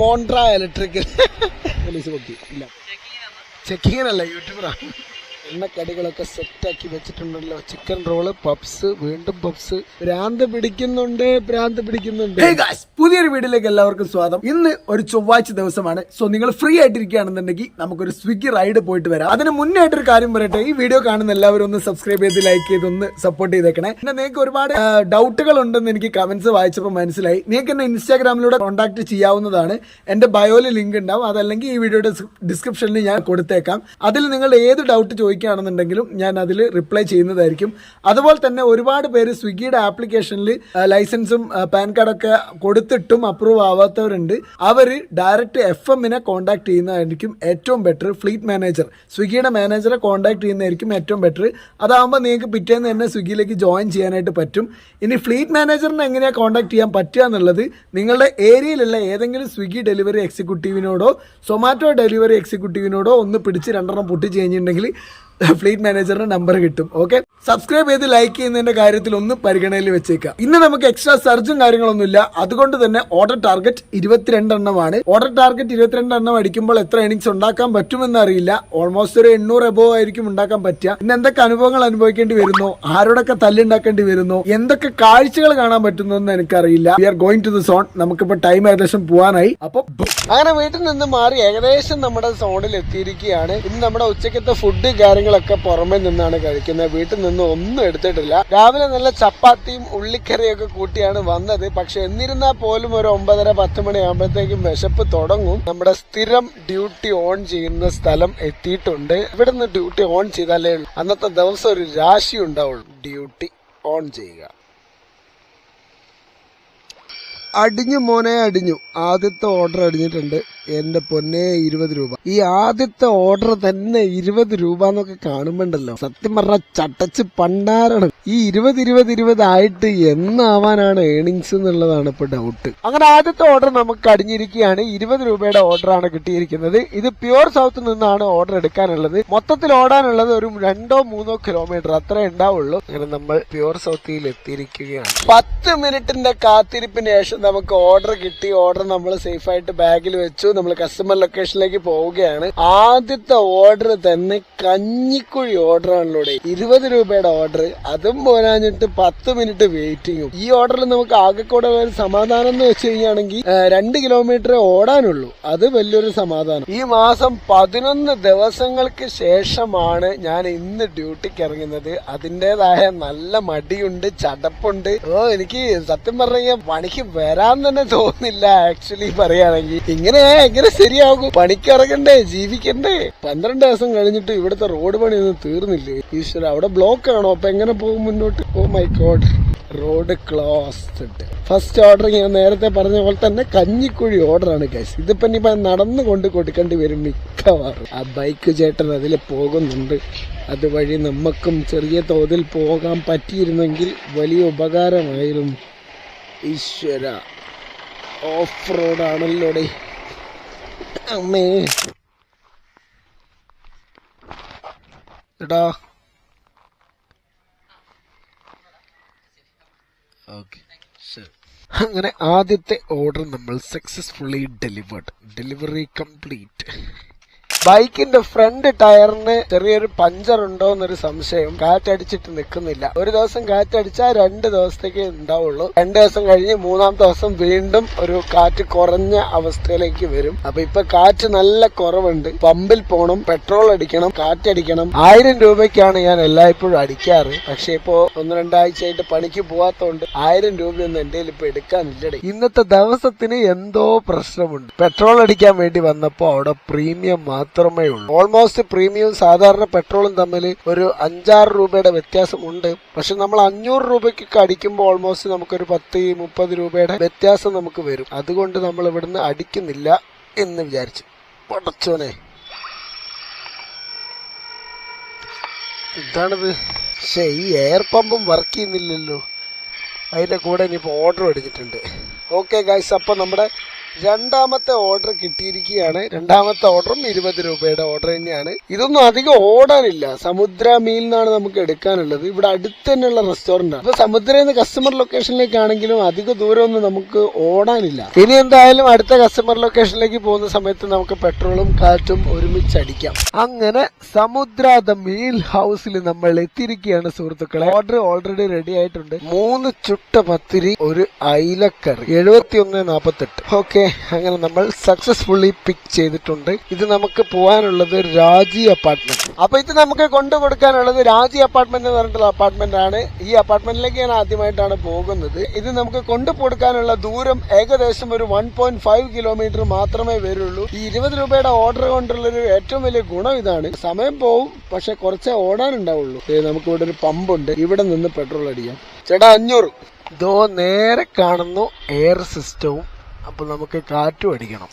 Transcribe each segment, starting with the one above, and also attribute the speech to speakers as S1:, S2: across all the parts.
S1: Montra electrical police ഇല്ല ചെക്കിങ്ങിനല്ല യൂട്യൂബറാണ് എണ്ണക്കടികളൊക്കെ സെറ്റാക്കി വെച്ചിട്ടുണ്ടല്ലോ ചിക്കൻ റോള് പപ്സ് വീണ്ടും പപ്സ് ഭ്രാന്ത് പിടിക്കുന്നുണ്ട് ഭ്രാന്ത് പിടിക്കുന്നുണ്ട് പുതിയൊരു വീഡിയോയിലേക്ക് എല്ലാവർക്കും സ്വാഗതം ഇന്ന് ഒരു ചൊവ്വാഴ്ച ദിവസമാണ് സോ നിങ്ങൾ ഫ്രീ ആയിട്ടിരിക്കുകയാണെന്നുണ്ടെങ്കിൽ നമുക്കൊരു സ്വിഗ്ഗി റൈഡ് പോയിട്ട് വരാം അതിന് ഒരു കാര്യം പറയട്ടെ ഈ വീഡിയോ കാണുന്ന എല്ലാവരും ഒന്ന് സബ്സ്ക്രൈബ് ചെയ്ത് ലൈക്ക് ചെയ്ത് ഒന്ന് സപ്പോർട്ട് ചെയ്തേക്കണേ പിന്നെ നിങ്ങൾക്ക് ഒരുപാട് ഡൗട്ടുകൾ ഉണ്ടെന്ന് എനിക്ക് കമന്റ്സ് വായിച്ചപ്പോൾ മനസ്സിലായി നിങ്ങൾക്ക് എന്നെ ഇൻസ്റ്റാഗ്രാമിലൂടെ കോൺടാക്ട് ചെയ്യാവുന്നതാണ് എന്റെ ബയോയിൽ ലിങ്ക് ഉണ്ടാവും അതല്ലെങ്കിൽ ഈ വീഡിയോയുടെ ഡിസ്ക്രിപ്ഷനിൽ ഞാൻ കൊടുത്തേക്കാം അതിൽ നിങ്ങൾ ഏത് ഡൗട്ട് ചോദിക്കും ചോദിക്കുകയാണെന്നുണ്ടെങ്കിലും ഞാൻ അതിൽ റിപ്ലൈ ചെയ്യുന്നതായിരിക്കും അതുപോലെ തന്നെ ഒരുപാട് പേര് സ്വിഗ്ഗിയുടെ ആപ്ലിക്കേഷനിൽ ലൈസൻസും പാൻ കാർഡൊക്കെ കൊടുത്തിട്ടും അപ്രൂവ് ആവാത്തവരുണ്ട് അവർ ഡയറക്റ്റ് എഫ് എമ്മിനെ കോൺടാക്ട് ചെയ്യുന്നതായിരിക്കും ഏറ്റവും ബെറ്റർ ഫ്ലീറ്റ് മാനേജർ സ്വിഗ്ഗിയുടെ മാനേജറെ കോൺടാക്ട് ചെയ്യുന്നതായിരിക്കും ഏറ്റവും ബെറ്റർ അതാകുമ്പോൾ നിങ്ങൾക്ക് പിറ്റേന്ന് തന്നെ സ്വിഗ്ഗിയിലേക്ക് ജോയിൻ ചെയ്യാനായിട്ട് പറ്റും ഇനി ഫ്ലീറ്റ് മാനേജറിനെ എങ്ങനെയാണ് കോൺടാക്ട് ചെയ്യാൻ പറ്റുക എന്നുള്ളത് നിങ്ങളുടെ ഏരിയയിലുള്ള ഏതെങ്കിലും സ്വിഗ്ഗി ഡെലിവറി എക്സിക്യൂട്ടീവിനോടോ സൊമാറ്റോ ഡെലിവറി എക്സിക്യൂട്ടീവിനോടോ ഒന്ന് പിടിച്ച് രണ്ടെണ്ണം പൊട്ടിച്ച് കഴിഞ്ഞിട്ടുണ്ടെങ്കിൽ ഫ്ലീറ്റ് മാനേജറിന്റെ നമ്പർ കിട്ടും ഓക്കെ സബ്സ്ക്രൈബ് ചെയ്ത് ലൈക്ക് ചെയ്യുന്നതിന്റെ കാര്യത്തിൽ ഒന്ന് പരിഗണനയിൽ വെച്ചേക്കാം ഇന്ന് നമുക്ക് എക്സ്ട്രാ സർജും കാര്യങ്ങളൊന്നുമില്ല അതുകൊണ്ട് തന്നെ ഓർഡർ ടാർഗറ്റ് എണ്ണമാണ് ഓർഡർ ടാർഗറ്റ് എണ്ണം അടിക്കുമ്പോൾ എത്ര ഏണിങ്സ് ഉണ്ടാക്കാൻ പറ്റുമെന്ന് അറിയില്ല ഓൾമോസ്റ്റ് ഒരു എണ്ണൂറ് എബോ ആയിരിക്കും ഉണ്ടാക്കാൻ പറ്റുക ഇന്ന് എന്തൊക്കെ അനുഭവങ്ങൾ അനുഭവിക്കേണ്ടി വരുന്നു ആരോടൊക്കെ തല്ലുണ്ടാക്കേണ്ടി വരുന്നു എന്തൊക്കെ കാഴ്ചകൾ കാണാൻ പറ്റുന്നു എന്ന് എനിക്കറിയില്ല we are going to the zone നമുക്കിപ്പോ ടൈം ഏകദേശം പോവാനായി അപ്പൊ അങ്ങനെ വീട്ടിൽ നിന്ന് മാറി ഏകദേശം നമ്മുടെ സോണിൽ എത്തിയിരിക്കുകയാണ് ഇന്ന് നമ്മുടെ ഉച്ചക്കത്തെ ഫുഡ് കാര്യങ്ങൾ കാര്യങ്ങളൊക്കെ പുറമെ നിന്നാണ് കഴിക്കുന്നത് വീട്ടിൽ നിന്ന് ഒന്നും എടുത്തിട്ടില്ല രാവിലെ നല്ല ചപ്പാത്തിയും ഒക്കെ കൂട്ടിയാണ് വന്നത് പക്ഷെ എന്നിരുന്നാൽ പോലും ഒരു ഒമ്പതര പത്ത് മണിയാകുമ്പോഴത്തേക്കും വിശപ്പ് തുടങ്ങും നമ്മുടെ സ്ഥിരം ഡ്യൂട്ടി ഓൺ ചെയ്യുന്ന സ്ഥലം എത്തിയിട്ടുണ്ട് ഇവിടെ നിന്ന് ഡ്യൂട്ടി ഓൺ ചെയ്താലേ ഉള്ളൂ അന്നത്തെ ദിവസം ഒരു രാശി ഉണ്ടാവുള്ളൂ ഡ്യൂട്ടി ഓൺ ചെയ്യുക അടിഞ്ഞു മോനെ അടിഞ്ഞു ആദ്യത്തെ ഓർഡർ അടിഞ്ഞിട്ടുണ്ട് എന്റെ പൊന്നെ ഇരുപത് രൂപ ഈ ആദ്യത്തെ ഓർഡർ തന്നെ ഇരുപത് രൂപ എന്നൊക്കെ കാണുമ്പോണ്ടല്ലോ സത്യം പറഞ്ഞ ചട്ടച്ച് പണ്ടാരാണ് ഈ ഇരുപത് ഇരുപത് ഇരുപത് ആയിട്ട് എന്നാവാനാണ് ഏണിങ്സ് എന്നുള്ളതാണ് ഇപ്പൊ ഡൗട്ട് അങ്ങനെ ആദ്യത്തെ ഓർഡർ നമുക്ക് അടിഞ്ഞിരിക്കുകയാണ് ഇരുപത് രൂപയുടെ ഓർഡറാണ് കിട്ടിയിരിക്കുന്നത് ഇത് പ്യുവർ സൗത്ത് നിന്നാണ് ഓർഡർ എടുക്കാനുള്ളത് മൊത്തത്തിൽ ഓടാനുള്ളത് ഒരു രണ്ടോ മൂന്നോ കിലോമീറ്റർ അത്രേ ഉണ്ടാവുള്ളൂ അങ്ങനെ നമ്മൾ പ്യുവർ സൗത്തിയിൽ എത്തിയിരിക്കുകയാണ് പത്ത് മിനിറ്റിന്റെ കാത്തിരിപ്പിന് ശേഷം നമുക്ക് ഓർഡർ കിട്ടി ഓർഡർ നമ്മൾ സേഫ് ആയിട്ട് ബാഗിൽ വെച്ചു നമ്മൾ കസ്റ്റമർ ലൊക്കേഷനിലേക്ക് പോവുകയാണ് ആദ്യത്തെ ഓർഡർ തന്നെ കഞ്ഞിക്കുഴി ആണല്ലോ ഇരുപത് രൂപയുടെ ഓർഡർ അതും പോരാഞ്ഞിട്ട് പത്ത് മിനിറ്റ് വെയിറ്റിംഗും ഈ ഓർഡറിൽ നമുക്ക് കൂടെ ഒരു സമാധാനം എന്ന് വെച്ച് കഴിഞ്ഞാണെങ്കിൽ രണ്ട് കിലോമീറ്റർ ഓടാനുള്ളൂ അത് വലിയൊരു സമാധാനം ഈ മാസം പതിനൊന്ന് ദിവസങ്ങൾക്ക് ശേഷമാണ് ഞാൻ ഇന്ന് ഡ്യൂട്ടിക്ക് ഇറങ്ങുന്നത് അതിൻ്റെതായ നല്ല മടിയുണ്ട് ചടപ്പുണ്ട് ഓ എനിക്ക് സത്യം പറഞ്ഞു കഴിഞ്ഞാൽ പണിക്ക് വരാൻ തന്നെ തോന്നില്ല ആക്ച്വലി പറയുകയാണെങ്കിൽ ഇങ്ങനെ എങ്ങനെ ശരിയാകും പണിക്കിറങ്ങണ്ടേ ജീവിക്കണ്ടേ പന്ത്രണ്ട് ദിവസം കഴിഞ്ഞിട്ട് ഇവിടുത്തെ റോഡ് പണി ഒന്നും തീർന്നില്ലേ ഈശ്വര അവിടെ ബ്ലോക്ക് ആണോ അപ്പൊ എങ്ങനെ പോകും മുന്നോട്ട് oh my God road closed first order ഞാൻ നേരത്തെ പറഞ്ഞ പോലെ തന്നെ കഞ്ഞിക്കുഴി ഓർഡറാണ് ഗൈസ് ഇതിപ്പോ ഇനി കൊണ്ട് കൊടുക്കേണ്ടി വരും മിക്കവാറും ആ ബൈക്ക് ചേട്ടൻ അതിൽ പോകുന്നുണ്ട് അതുവഴി നമുക്കും ചെറിയ തോതിൽ പോകാൻ പറ്റിയിരുന്നെങ്കിൽ വലിയ ഉപകാരമായിരുന്നു ഈശ്വര ഓഫ് റോഡാണല്ലോടേ അമ്മേ എടാ അങ്ങനെ ആദ്യത്തെ ഓർഡർ നമ്മൾ സക്സസ്ഫുള്ളി ഡെലിവേർഡ് ഡെലിവറി കംപ്ലീറ്റ് ബൈക്കിന്റെ ഫ്രണ്ട് ടയറിന് ചെറിയൊരു പഞ്ചർ ഉണ്ടോ എന്നൊരു സംശയം കാറ്റടിച്ചിട്ട് നിൽക്കുന്നില്ല ഒരു ദിവസം കാറ്റടിച്ചാൽ രണ്ട് ദിവസത്തേക്ക് ഉണ്ടാവുള്ളൂ രണ്ട് ദിവസം കഴിഞ്ഞ് മൂന്നാം ദിവസം വീണ്ടും ഒരു കാറ്റ് കുറഞ്ഞ അവസ്ഥയിലേക്ക് വരും അപ്പൊ ഇപ്പൊ കാറ്റ് നല്ല കുറവുണ്ട് പമ്പിൽ പോകണം പെട്രോൾ അടിക്കണം കാറ്റടിക്കണം ആയിരം രൂപയ്ക്കാണ് ഞാൻ എല്ലായ്പ്പോഴും അടിക്കാറ് പക്ഷെ ഇപ്പോ ഒന്ന് ആയിട്ട് പണിക്ക് പോവാത്തോണ്ട് ആയിരം രൂപയൊന്നും എന്റെ ഇപ്പൊ എടുക്കാനില്ല ഇന്നത്തെ ദിവസത്തിന് എന്തോ പ്രശ്നമുണ്ട് പെട്രോൾ അടിക്കാൻ വേണ്ടി വന്നപ്പോ അവിടെ പ്രീമിയം മാത്രം മാത്രമേ ഉള്ളൂ ഓൾമോസ്റ്റ് പ്രീമിയവും സാധാരണ പെട്രോളും തമ്മിൽ ഒരു അഞ്ചാറ് രൂപയുടെ വ്യത്യാസം ഉണ്ട് പക്ഷെ നമ്മൾ അഞ്ഞൂറ് രൂപയ്ക്കൊക്കെ അടിക്കുമ്പോൾ ഓൾമോസ്റ്റ് നമുക്കൊരു പത്ത് മുപ്പത് രൂപയുടെ വ്യത്യാസം നമുക്ക് വരും അതുകൊണ്ട് നമ്മൾ ഇവിടുന്ന് അടിക്കുന്നില്ല എന്ന് വിചാരിച്ചു പടച്ചോനെ ഇതാണിത് പക്ഷെ ഈ എയർ പമ്പും വർക്ക് ചെയ്യുന്നില്ലല്ലോ അതിൻ്റെ കൂടെ ഇനിയിപ്പോൾ ഓർഡർ എടുത്തിട്ടുണ്ട് ഓക്കെ ഗായ്സ് അപ്പം നമ്മുടെ രണ്ടാമത്തെ ഓർഡർ കിട്ടിയിരിക്കുകയാണ് രണ്ടാമത്തെ ഓർഡറും ഇരുപത് രൂപയുടെ ഓർഡർ തന്നെയാണ് ഇതൊന്നും അധികം ഓടാനില്ല സമുദ്ര മീൽ എന്നാണ് നമുക്ക് എടുക്കാനുള്ളത് ഇവിടെ അടുത്ത് തന്നെയുള്ള റെസ്റ്റോറന്റ് ആണ് അപ്പൊ സമുദ്രയിൽ നിന്ന് കസ്റ്റമർ ലൊക്കേഷനിലേക്കാണെങ്കിലും അധിക ദൂരമൊന്നും നമുക്ക് ഓടാനില്ല ഇനി എന്തായാലും അടുത്ത കസ്റ്റമർ ലൊക്കേഷനിലേക്ക് പോകുന്ന സമയത്ത് നമുക്ക് പെട്രോളും കാറ്റും ഒരുമിച്ച് അടിക്കാം അങ്ങനെ സമുദ്ര ദ മീൽ ഹൗസിൽ നമ്മൾ എത്തിയിരിക്കുകയാണ് സുഹൃത്തുക്കളെ ഓർഡർ ഓൾറെഡി റെഡി ആയിട്ടുണ്ട് മൂന്ന് ചുട്ട പത്തിരി ഒരു അയിലക്കറി എഴുപത്തി ഒന്ന് നാപ്പത്തെട്ട് ഓക്കെ അങ്ങനെ നമ്മൾ സക്സസ്ഫുള്ളി പിക്ക് ചെയ്തിട്ടുണ്ട് ഇത് നമുക്ക് പോകാനുള്ളത് രാജി അപ്പാർട്ട്മെന്റ് അപ്പൊ ഇത് നമുക്ക് കൊണ്ടു കൊടുക്കാനുള്ളത് രാജി അപ്പാർട്ട്മെന്റ് എന്ന് പറഞ്ഞിട്ടുള്ള അപ്പാർട്ട്മെന്റ് ആണ് ഈ അപ്പാർട്ട്മെന്റിലേക്ക് ഞാൻ ആദ്യമായിട്ടാണ് പോകുന്നത് ഇത് നമുക്ക് കൊണ്ടു കൊടുക്കാനുള്ള ദൂരം ഏകദേശം ഒരു വൺ പോയിന്റ് ഫൈവ് കിലോമീറ്റർ മാത്രമേ വരുള്ളൂ ഈ ഇരുപത് രൂപയുടെ ഓർഡർ കൊണ്ടുള്ള ഒരു ഏറ്റവും വലിയ ഗുണം ഇതാണ് സമയം പോവും പക്ഷെ കുറച്ചേ ഓടാനുണ്ടാവുള്ളൂ നമുക്ക് ഇവിടെ ഒരു പമ്പുണ്ട് ഇവിടെ നിന്ന് പെട്രോൾ അടിക്കാം ചേട്ടാ അഞ്ഞൂറ് ഇതോ നേരെ കാണുന്നു എയർ സിസ്റ്റവും അപ്പോൾ നമുക്ക് കാറ്റും അടിക്കണം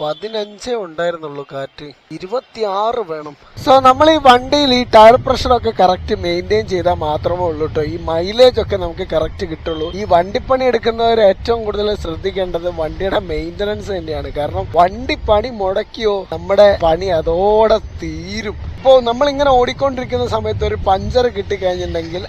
S1: പതിനഞ്ചേ ഉണ്ടായിരുന്നുള്ളു കാറ്റ് ഇരുപത്തിയാറ് വേണം സോ നമ്മൾ ഈ വണ്ടിയിൽ ഈ ടയർ പ്രഷറൊക്കെ കറക്റ്റ് മെയിൻറ്റെയിൻ ചെയ്താൽ മാത്രമേ ഉള്ളൂ കേട്ടോ ഈ മൈലേജ് ഒക്കെ നമുക്ക് കറക്റ്റ് കിട്ടുള്ളൂ ഈ വണ്ടിപ്പണി എടുക്കുന്നവർ ഏറ്റവും കൂടുതൽ ശ്രദ്ധിക്കേണ്ടത് വണ്ടിയുടെ മെയിൻ്റനൻസ് തന്നെയാണ് കാരണം വണ്ടി പണി മുടക്കിയോ നമ്മുടെ പണി അതോടെ തീരും അപ്പോൾ നമ്മളിങ്ങനെ ഓടിക്കൊണ്ടിരിക്കുന്ന സമയത്ത് ഒരു പഞ്ചർ കിട്ടിക്കഴിഞ്ഞിട്ടുണ്ടെങ്കിൽ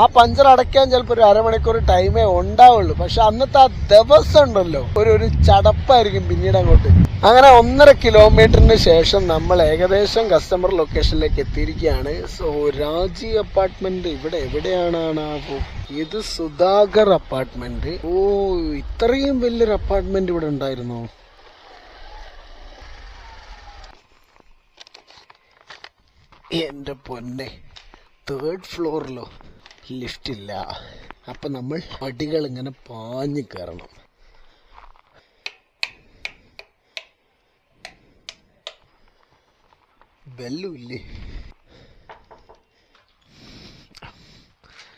S1: ആ പഞ്ചർ അടയ്ക്കാൻ ചിലപ്പോൾ ഒരു അരമണിക്കൂർ ടൈമേ ഉണ്ടാവുള്ളൂ പക്ഷെ അന്നത്തെ ആ ദിവസം ഉണ്ടല്ലോ ഒരു ഒരു ചടപ്പായിരിക്കും പിന്നീട് അങ്ങോട്ട് അങ്ങനെ ഒന്നര കിലോമീറ്ററിന് ശേഷം നമ്മൾ ഏകദേശം കസ്റ്റമർ ലൊക്കേഷനിലേക്ക് എത്തിയിരിക്കുകയാണ് സോ രാജി അപ്പാർട്ട്മെന്റ് ഇവിടെ എവിടെയാണാണാവോ ഇത് സുധാകർ അപ്പാർട്ട്മെന്റ് ഓ ഇത്രയും വലിയൊരു അപ്പാർട്ട്മെന്റ് ഇവിടെ ഉണ്ടായിരുന്നോ എൻ്റെ പൊന്നെ തേർഡ് ഫ്ലോറിലോ ലിഫ്റ്റില്ല അപ്പം നമ്മൾ പടികൾ ഇങ്ങനെ പാഞ്ഞു കയറണം ബെല്ലുമില്ലേ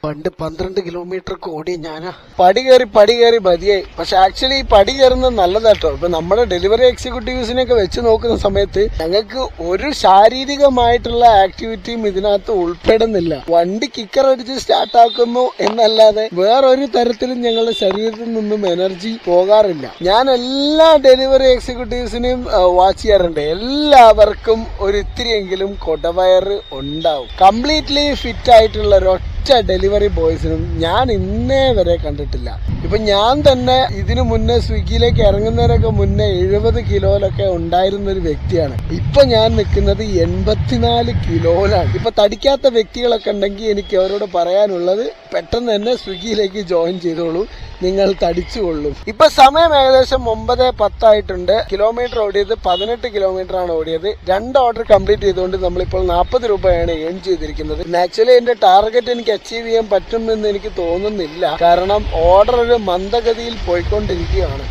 S1: പണ്ട് പന്ത്രണ്ട് കിലോമീറ്റർ ഓടി ഞാൻ പടി കയറി പടി കയറി മതിയായി പക്ഷെ ആക്ച്വലി ഈ പടി കയറുന്നത് നല്ലതാട്ടോ ഇപ്പൊ നമ്മുടെ ഡെലിവറി എക്സിക്യൂട്ടീവ്സിനെയൊക്കെ വെച്ച് നോക്കുന്ന സമയത്ത് ഞങ്ങൾക്ക് ഒരു ശാരീരികമായിട്ടുള്ള ആക്ടിവിറ്റിയും ഇതിനകത്ത് ഉൾപ്പെടുന്നില്ല വണ്ടി കിക്കർ അടിച്ച് സ്റ്റാർട്ട് ആക്കുന്നു എന്നല്ലാതെ വേറൊരു തരത്തിലും ഞങ്ങളുടെ ശരീരത്തിൽ നിന്നും എനർജി പോകാറില്ല ഞാൻ എല്ലാ ഡെലിവറി എക്സിക്യൂട്ടീവ്സിനെയും വാച്ച് ചെയ്യാറുണ്ട് എല്ലാവർക്കും ഒരു ഇത്തിരിയെങ്കിലും കൊടവയർ ഉണ്ടാവും കംപ്ലീറ്റ്ലി ഫിറ്റ് ആയിട്ടുള്ള ഒരു മികച്ച ഡെലിവറി ബോയ്സിനും ഞാൻ ഇന്നേ വരെ കണ്ടിട്ടില്ല ഇപ്പൊ ഞാൻ തന്നെ ഇതിനു മുന്നേ സ്വിഗ്ഗിയിലേക്ക് ഇറങ്ങുന്നതിനൊക്കെ മുന്നേ എഴുപത് കിലോയിലൊക്കെ ഉണ്ടായിരുന്ന ഒരു വ്യക്തിയാണ് ഇപ്പൊ ഞാൻ നിൽക്കുന്നത് എൺപത്തിനാല് കിലോയിലാണ് ഇപ്പൊ തടിക്കാത്ത വ്യക്തികളൊക്കെ ഉണ്ടെങ്കിൽ എനിക്ക് അവരോട് പറയാനുള്ളത് പെട്ടെന്ന് തന്നെ സ്വിഗ്ഗിയിലേക്ക് ജോയിൻ ചെയ്തോളൂ നിങ്ങൾ തടിച്ചുകൊള്ളും ഇപ്പൊ സമയം ഏകദേശം ഒമ്പത് പത്തായിട്ടുണ്ട് കിലോമീറ്റർ ഓടിയത് പതിനെട്ട് കിലോമീറ്റർ ആണ് ഓടിയത് രണ്ട് ഓർഡർ കംപ്ലീറ്റ് ചെയ്തുകൊണ്ട് നമ്മളിപ്പോൾ നാൽപ്പത് രൂപയാണ് ഏൺ ചെയ്തിരിക്കുന്നത് ആക്ച്വലി എന്റെ ടാർഗറ്റ് എനിക്ക് അച്ചീവ് ചെയ്യാൻ പറ്റുമെന്ന് എനിക്ക് തോന്നുന്നില്ല കാരണം ഓർഡർ ഒരു മന്ദഗതിയിൽ പോയിക്കൊണ്ടിരിക്കുകയാണ്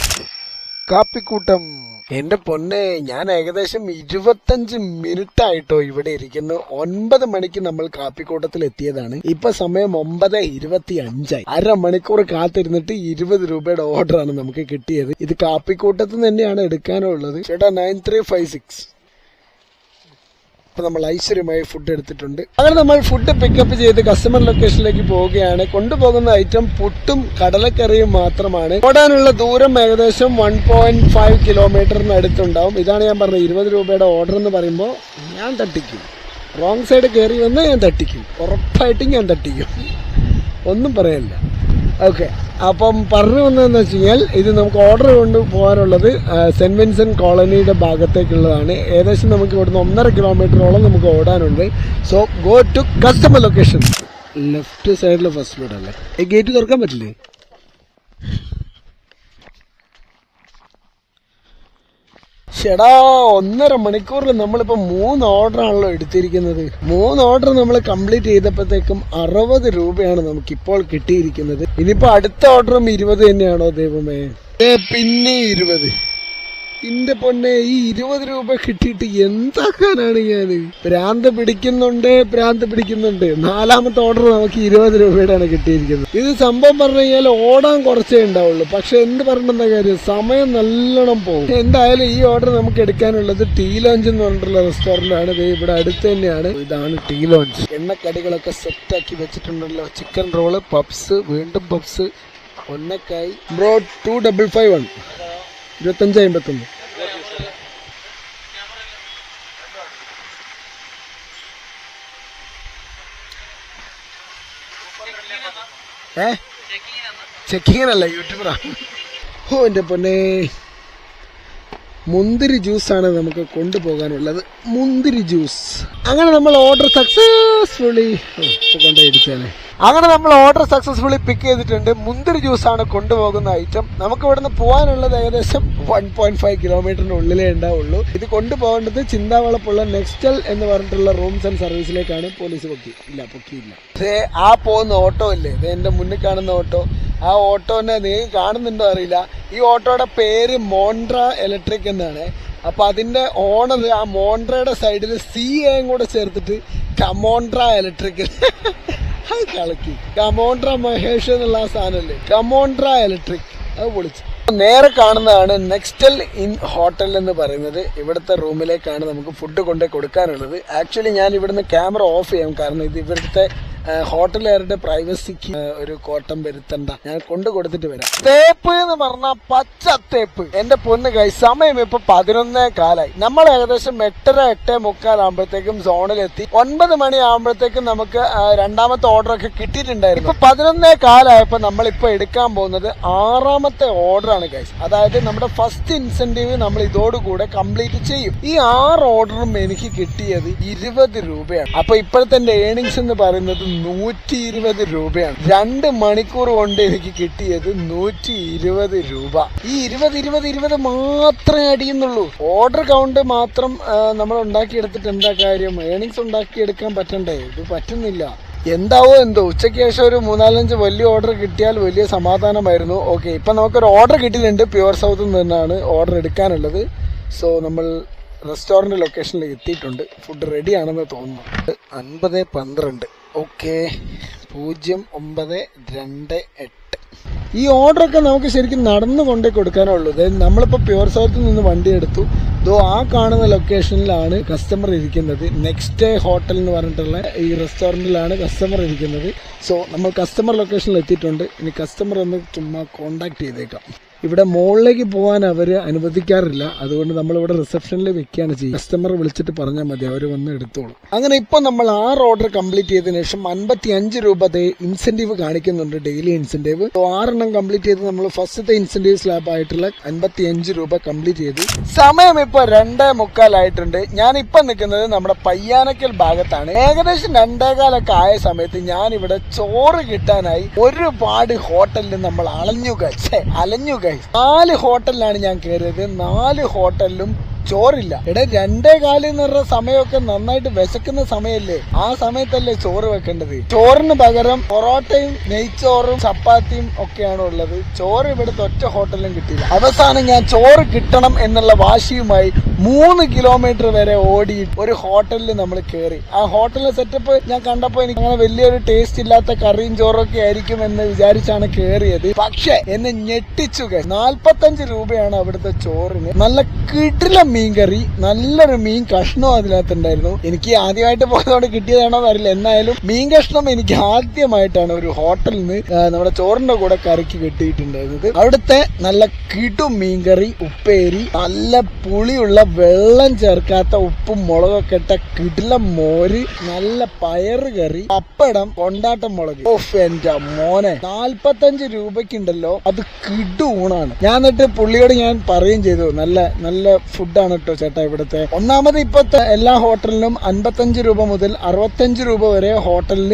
S1: കാപ്പിക്കൂട്ടം എന്റെ പൊന്നെ ഞാൻ ഏകദേശം ഇരുപത്തഞ്ച് മിനിറ്റ് ആയിട്ടോ ഇവിടെ ഇരിക്കുന്നു ഒൻപത് മണിക്ക് നമ്മൾ കാപ്പിക്കൂട്ടത്തിൽ എത്തിയതാണ് ഇപ്പൊ സമയം ഒമ്പത് ഇരുപത്തി അഞ്ചായി മണിക്കൂർ കാത്തിരുന്നിട്ട് ഇരുപത് രൂപയുടെ ഓർഡറാണ് നമുക്ക് കിട്ടിയത് ഇത് കാപ്പിക്കൂട്ടത്തിൽ തന്നെയാണ് എടുക്കാനുള്ളത് ചേട്ടാ നയൻ ത്രീ ഫൈവ് സിക്സ് അപ്പൊ നമ്മൾ ഐശ്വര്യമായി ഫുഡ് എടുത്തിട്ടുണ്ട് അങ്ങനെ നമ്മൾ ഫുഡ് പിക്കപ്പ് ചെയ്ത് കസ്റ്റമർ ലൊക്കേഷനിലേക്ക് പോവുകയാണ് കൊണ്ടുപോകുന്ന ഐറ്റം പുട്ടും കടലക്കറിയും മാത്രമാണ് ഓടാനുള്ള ദൂരം ഏകദേശം വൺ പോയിന്റ് ഫൈവ് കിലോമീറ്ററിന് അടുത്തുണ്ടാവും ഇതാണ് ഞാൻ പറഞ്ഞത് ഇരുപത് രൂപയുടെ ഓർഡർ എന്ന് പറയുമ്പോൾ ഞാൻ തട്ടിക്കും റോങ് സൈഡ് കയറി വന്ന് ഞാൻ തട്ടിക്കും ഉറപ്പായിട്ടും ഞാൻ തട്ടിക്കും ഒന്നും പറയല്ല ഓക്കെ അപ്പം പറഞ്ഞു വന്നതെന്ന് വെച്ച് കഴിഞ്ഞാൽ ഇത് നമുക്ക് ഓർഡർ കൊണ്ട് പോകാനുള്ളത് സെൻറ്റ് വിൻസെൻറ്റ് കോളനിയുടെ ഭാഗത്തേക്കുള്ളതാണ് ഏകദേശം നമുക്ക് ഇവിടുന്ന് ഒന്നര കിലോമീറ്ററോളം നമുക്ക് ഓടാനുണ്ട് so go to customer location left സൈഡിൽ ഫസ്റ്റ് ഫ്ലോർ അല്ലേ ഈ ഗേറ്റ് തുറക്കാൻ പറ്റില്ലേ ഷെടാ ഒന്നര മണിക്കൂറിൽ നമ്മളിപ്പോൾ മൂന്ന് ആണല്ലോ എടുത്തിരിക്കുന്നത് മൂന്ന് ഓർഡർ നമ്മൾ കംപ്ലീറ്റ് ചെയ്തപ്പോഴത്തേക്കും അറുപത് രൂപയാണ് നമുക്ക് ഇപ്പോൾ കിട്ടിയിരിക്കുന്നത് ഇനിയിപ്പോൾ അടുത്ത ഓർഡറും ഇരുപത് തന്നെയാണോ ദൈവമേ പിന്നെ ഇരുപത് എന്റെ പൊന്നെ ഈ ഇരുപത് രൂപ കിട്ടിയിട്ട് എന്താക്കാനാണ് ഞാൻ ഭ്രാന്ത് പിടിക്കുന്നുണ്ട് ഭ്രാന്ത് പിടിക്കുന്നുണ്ട് നാലാമത്തെ ഓർഡർ നമുക്ക് ഇരുപത് രൂപയുടെയാണ് കിട്ടിയിരിക്കുന്നത് ഇത് സംഭവം പറഞ്ഞു കഴിഞ്ഞാൽ ഓടാൻ കുറച്ചേ ഉണ്ടാവുള്ളൂ പക്ഷെ എന്ത് പറഞ്ഞ കാര്യം സമയം നല്ലോണം പോകും എന്തായാലും ഈ ഓർഡർ നമുക്ക് എടുക്കാനുള്ളത് ടീ ലോഞ്ച് എന്ന് പറഞ്ഞിട്ടുള്ള റെസ്റ്റോറൻറ്റാണ് ഇത് ഇവിടെ അടുത്ത് തന്നെയാണ് ഇതാണ് ടീ ലോഞ്ച് എണ്ണക്കടികളൊക്കെ ആക്കി വെച്ചിട്ടുണ്ടല്ലോ ചിക്കൻ റോള് പപ്സ് വീണ്ടും പപ്സ് ഒന്നക്കായി bro two double five one ഇരുപത്തഞ്ച് അമ്പത്തൊന്ന് ഏ ചെക്കിങ്ങനല്ല യൂട്യൂബറാണ് ഓ എൻ്റെ പൊന്നെ മുന്തിരി ജ്യൂസാണ് നമുക്ക് കൊണ്ടുപോകാനുള്ളത് മുന്തിരി ജ്യൂസ് അങ്ങനെ നമ്മൾ ഓർഡർ സക്സസ്ഫുള്ളി കൊണ്ടുപോയി ഇരിക്കുകയാണ് അങ്ങനെ നമ്മൾ ഓർഡർ സക്സസ്ഫുള്ളി പിക്ക് ചെയ്തിട്ടുണ്ട് മുന്തിരി ജ്യൂസ് ആണ് കൊണ്ടുപോകുന്ന ഐറ്റം നമുക്ക് ഇവിടുന്ന് പോകാനുള്ളത് ഏകദേശം വൺ പോയിന്റ് ഫൈവ് കിലോമീറ്ററിന് ഉള്ളിലേ ഉണ്ടാവുള്ളൂ ഇത് കൊണ്ടുപോകേണ്ടത് ചിന്താവളപ്പുള്ള നെക്സ്റ്റൽ എന്ന് പറഞ്ഞിട്ടുള്ള റൂംസ് ആൻഡ് സർവീസിലേക്കാണ് പോലീസ് പൊക്കി ഇല്ല പൊക്കിയില്ല പക്ഷേ ആ പോകുന്ന ഓട്ടോ ഇല്ലേ എന്റെ മുന്നിൽ കാണുന്ന ഓട്ടോ ആ ഓട്ടോനെ നീ കാണുന്നുണ്ടോ അറിയില്ല ഈ ഓട്ടോയുടെ പേര് മോൺട്ര ഇലക്ട്രിക് എന്നാണ് അപ്പൊ അതിന്റെ ഓണർ ആ മോൺട്രയുടെ സൈഡിൽ സി എയും കൂടെ ചേർത്തിട്ട് കമോൺട്ര ഇലക്ട്രിക് അത് കളക്കി കമോണ്ട്ര മഹേഷ് എന്നുള്ള ആ സാധനല്ലേ കമോണ്ട്ര ഇലക്ട്രിക് അത് പൊളിച്ചു നേരെ കാണുന്നതാണ് നെക്സ്റ്റൽ ഇൻ ഹോട്ടൽ എന്ന് പറയുന്നത് ഇവിടുത്തെ റൂമിലേക്കാണ് നമുക്ക് ഫുഡ് കൊണ്ടേ കൊടുക്കാനുള്ളത് ആക്ച്വലി ഞാൻ ഇവിടുന്ന് ക്യാമറ ഓഫ് ചെയ്യാം കാരണം ഇത് ഇവിടുത്തെ ഹോട്ടലുകാരുടെ പ്രൈവസിക്ക് ഒരു കോട്ടം വരുത്തണ്ട ഞാൻ കൊണ്ടു കൊടുത്തിട്ട് വരാം തേപ്പ് എന്ന് പറഞ്ഞാൽ പച്ച തേപ്പ് എന്റെ പൊന്ന് കൈ സമയം ഇപ്പൊ പതിനൊന്നേ കാലായി നമ്മൾ ഏകദേശം എട്ടര എട്ടേ മുക്കാലാകുമ്പോഴത്തേക്കും സോണിലെത്തി ഒൻപത് മണി ആകുമ്പോഴത്തേക്കും നമുക്ക് രണ്ടാമത്തെ ഓർഡർ ഒക്കെ കിട്ടിയിട്ടുണ്ടായിരുന്നു ഇപ്പൊ പതിനൊന്നേ കാലായപ്പോ ഇപ്പൊ എടുക്കാൻ പോകുന്നത് ആറാമത്തെ ഓർഡറാണ് ഗൈസ് അതായത് നമ്മുടെ ഫസ്റ്റ് ഇൻസെന്റീവ് നമ്മൾ ഇതോടുകൂടെ കംപ്ലീറ്റ് ചെയ്യും ഈ ആറ് ഓർഡറും എനിക്ക് കിട്ടിയത് ഇരുപത് രൂപയാണ് അപ്പൊ ഇപ്പോഴത്തെ ഏണിങ്സ് എന്ന് പറയുന്നത് നൂറ്റി ഇരുപത് രൂപയാണ് രണ്ട് മണിക്കൂർ കൊണ്ട് എനിക്ക് കിട്ടിയത് നൂറ്റി ഇരുപത് രൂപ ഈ ഇരുപത് ഇരുപത് ഇരുപത് മാത്രമേ അടിയുന്നുള്ളൂ ഓർഡർ കൗണ്ട് മാത്രം നമ്മൾ ഉണ്ടാക്കിയെടുത്തിട്ട് എന്താ കാര്യം ഏണിങ്സ് ഉണ്ടാക്കിയെടുക്കാൻ പറ്റണ്ടേ ഇത് പറ്റുന്നില്ല എന്താവോ എന്തോ ഉച്ചയ്ക്ക് ശേഷം ഒരു മൂന്നാലഞ്ച് വലിയ ഓർഡർ കിട്ടിയാൽ വലിയ സമാധാനമായിരുന്നു ഓക്കെ ഇപ്പൊ നമുക്കൊരു ഓർഡർ കിട്ടിയിട്ടുണ്ട് പ്യുവർ സൗത്തിൽ നിന്നാണ് ഓർഡർ എടുക്കാനുള്ളത് സോ നമ്മൾ റെസ്റ്റോറൻറ്റ് ലൊക്കേഷനിൽ എത്തിയിട്ടുണ്ട് ഫുഡ് റെഡി ആണെന്ന് തോന്നുന്നു അൻപത് പന്ത്രണ്ട് ഓക്കെ പൂജ്യം ഒമ്പത് രണ്ട് എട്ട് ഈ ഓർഡറൊക്കെ നമുക്ക് ശരിക്കും നടന്നു കൊണ്ടേ കൊടുക്കാനുള്ളൂ അതായത് നമ്മളിപ്പോൾ പ്യുവർ സൗത്തിൽ നിന്ന് വണ്ടി എടുത്തു ഇതോ ആ കാണുന്ന ലൊക്കേഷനിലാണ് കസ്റ്റമർ ഇരിക്കുന്നത് നെക്സ്റ്റ് ഡേ ഹോട്ടൽ എന്ന് പറഞ്ഞിട്ടുള്ള ഈ റെസ്റ്റോറൻറ്റിലാണ് കസ്റ്റമർ ഇരിക്കുന്നത് സോ നമ്മൾ കസ്റ്റമർ ലൊക്കേഷനിൽ എത്തിയിട്ടുണ്ട് ഇനി കസ്റ്റമർ ഒന്ന് ചുമ്മാ കോണ്ടാക്ട് ചെയ്തേക്കാം ഇവിടെ മുകളിലേക്ക് പോകാൻ അവർ അനുവദിക്കാറില്ല അതുകൊണ്ട് നമ്മൾ ഇവിടെ റിസപ്ഷനിൽ വെക്കുകയാണ് ചെയ്യുക കസ്റ്റമർ വിളിച്ചിട്ട് പറഞ്ഞാൽ മതി അവർ വന്ന് എടുത്തോളും അങ്ങനെ ഇപ്പോൾ നമ്മൾ ആറ് ഓർഡർ കംപ്ലീറ്റ് ചെയ്തതിനു ശേഷം അൻപത്തി അഞ്ച് രൂപ ഇൻസെന്റീവ് കാണിക്കുന്നുണ്ട് ഡെയിലി ഇൻസെന്റീവ് ആറെണ്ണം കംപ്ലീറ്റ് ചെയ്ത് നമ്മൾ ഫസ്റ്റത്തെ ഇൻസെന്റീവ് സ്ലാബ് ആയിട്ടുള്ള അൻപത്തി അഞ്ച് രൂപ കംപ്ലീറ്റ് ചെയ്തു സമയം ഇപ്പോൾ രണ്ടേ മുക്കാലായിട്ടുണ്ട് ഞാൻ ഇപ്പം നിൽക്കുന്നത് നമ്മുടെ പയ്യാനക്കൽ ഭാഗത്താണ് ഏകദേശം രണ്ടേകാലൊക്കെ ആയ സമയത്ത് ഞാൻ ഇവിടെ ചോറ് കിട്ടാനായി ഒരുപാട് ഹോട്ടലിൽ നമ്മൾ അളഞ്ഞു കഴിച്ചേ അലഞ്ഞു കഴിച്ചു നാല് ഹോട്ടലിലാണ് ഞാൻ കയറിയത് നാല് ഹോട്ടലിലും ചോറില്ല ഇട രണ്ടേ കാലിൽ നിറ സമയമൊക്കെ നന്നായിട്ട് വിശക്കുന്ന സമയല്ലേ ആ സമയത്തല്ലേ ചോറ് വെക്കേണ്ടത് ചോറിന് പകരം പൊറോട്ടയും നെയ്ച്ചോറും ചപ്പാത്തിയും ഒക്കെയാണ് ഉള്ളത് ചോറ് ഇവിടുത്തെ ഒറ്റ ഹോട്ടലും കിട്ടിയില്ല അവസാനം ഞാൻ ചോറ് കിട്ടണം എന്നുള്ള വാശിയുമായി മൂന്ന് കിലോമീറ്റർ വരെ ഓടി ഒരു ഹോട്ടലിൽ നമ്മൾ കയറി ആ ഹോട്ടലിലെ സെറ്റപ്പ് ഞാൻ കണ്ടപ്പോൾ എനിക്ക് അങ്ങനെ വലിയൊരു ടേസ്റ്റ് ഇല്ലാത്ത കറിയും ചോറൊക്കെ ആയിരിക്കും എന്ന് വിചാരിച്ചാണ് കയറിയത് പക്ഷെ എന്നെ ഞെട്ടിച്ചു നാൽപ്പത്തഞ്ച് രൂപയാണ് അവിടുത്തെ ചോറിന് നല്ല കിടിലം മീൻ കറി നല്ലൊരു മീൻ കഷ്ണം അതിനകത്തുണ്ടായിരുന്നു എനിക്ക് ആദ്യമായിട്ട് പോയതോടെ കിട്ടിയതാണോ അറിയില്ല എന്നായാലും മീൻ കഷ്ണം എനിക്ക് ആദ്യമായിട്ടാണ് ഒരു ഹോട്ടലിൽ നിന്ന് നമ്മുടെ ചോറിന്റെ കൂടെ കറിക്ക് കിട്ടിയിട്ടുണ്ടായിരുന്നത് അവിടുത്തെ നല്ല കിടും മീൻ കറി ഉപ്പേരി നല്ല പുളിയുള്ള വെള്ളം ചേർക്കാത്ത ഉപ്പും മുളകൊക്കെ ഇട്ട കിടില മോര് നല്ല പയറ് കറി പപ്പടം കൊണ്ടാട്ടം മുളക് ഓഫ് എന്റെ മോനെ നാൽപ്പത്തഞ്ച് രൂപയ്ക്കുണ്ടല്ലോ അത് കിടു ഊണാണ് ഞാൻ എന്നിട്ട് പുള്ളിയോട് ഞാൻ പറയുകയും ചെയ്തു നല്ല നല്ല ഫുഡാണ് റേറ്റാണ് കേട്ടോ ചേട്ടാ ഇവിടുത്തെ ഒന്നാമത് ഇപ്പോഴത്തെ എല്ലാ ഹോട്ടലിലും അൻപത്തഞ്ച് രൂപ മുതൽ അറുപത്തഞ്ച് രൂപ വരെ ഹോട്ടലിൽ